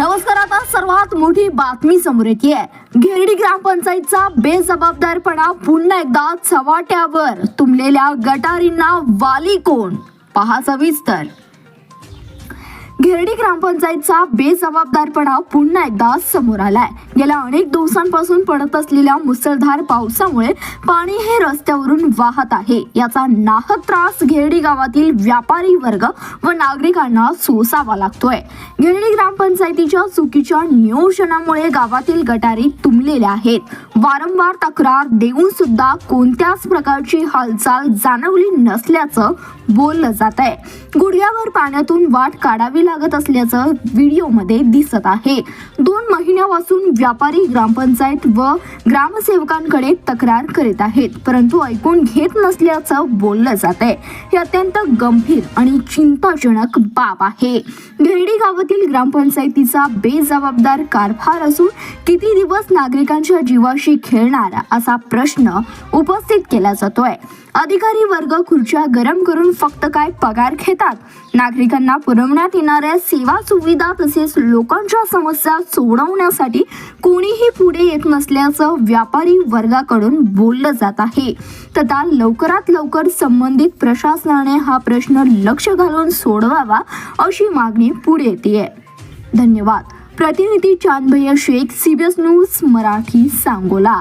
नमस्कार आता सर्वात मोठी बातमी समोर येते घेरडी ग्रामपंचायतचा बेजबाबदारपणा पुन्हा एकदा चव्हाट्यावर तुंबलेल्या गटारींना वाली कोण? पहा सविस्तर. घेरडी ग्रामपंचायतचा बेजबाबदारपणा पुन्हा एकदा समोर आलाय. गेल्या अनेक दिवसांपासून पडत असलेल्या मुसळधार पावसामुळे पाणी हे रस्त्यावरून वाहत आहे. याचा नाहक त्रास घेरडी गावातील व्यापारी वर्ग व नागरिकांना सोसावा लागतोय. घेरडी ग्रामपंचायतीच्या चुकीच्या नियोजनामुळे गावातील गटारी तुंबलेल्या आहेत. वारंवार तक्रार देऊन सुद्धा कोणत्याच प्रकारची हालचाल जाणवली नसल्याचं बोललं जात आहे गुडघ्यावर पाण्यातून वाट काढावी लागत असल्याचं व्हिडिओमध्ये दिसत आहे. दोन महिन्यापासून व्यापारी ग्रामपंचायत व ग्रामसेवकांकडे तक्रार करीत आहेत. परंतु ऐकून घेत नसल्याचं बोललं जात आहे. हे अत्यंत गंभीर आणि चिंताजनक बाब आहे. घेरडी गावातील ग्रामपंचायतीचा बेजबाबदार कारभार असून किती दिवस नागरिकांच्या जीवाशी खेळणार असा प्रश्न उपस्थित केला जातोय. अधिकारी वर्ग खुर्च्या गरम करून फक्त काय पगार घेतात? नागरिकांना पुरवण्यात येणाऱ्या सेवा सुविधा तसेच लोकांच्या समस्या सोडवण्यासाठी कोणीही पुढे येत नसल्याचं व्यापारी वर्गाकडून बोललं जात आहे. तथा लवकरात लवकर संबंधित प्रशासनाने हा प्रश्न लक्ष घालून सोडवावा अशी मागणी पुढे येते धन्यवाद. प्रतिनिधी चांदभैया शेख सीबीएस न्यूज मराठी सांगोला.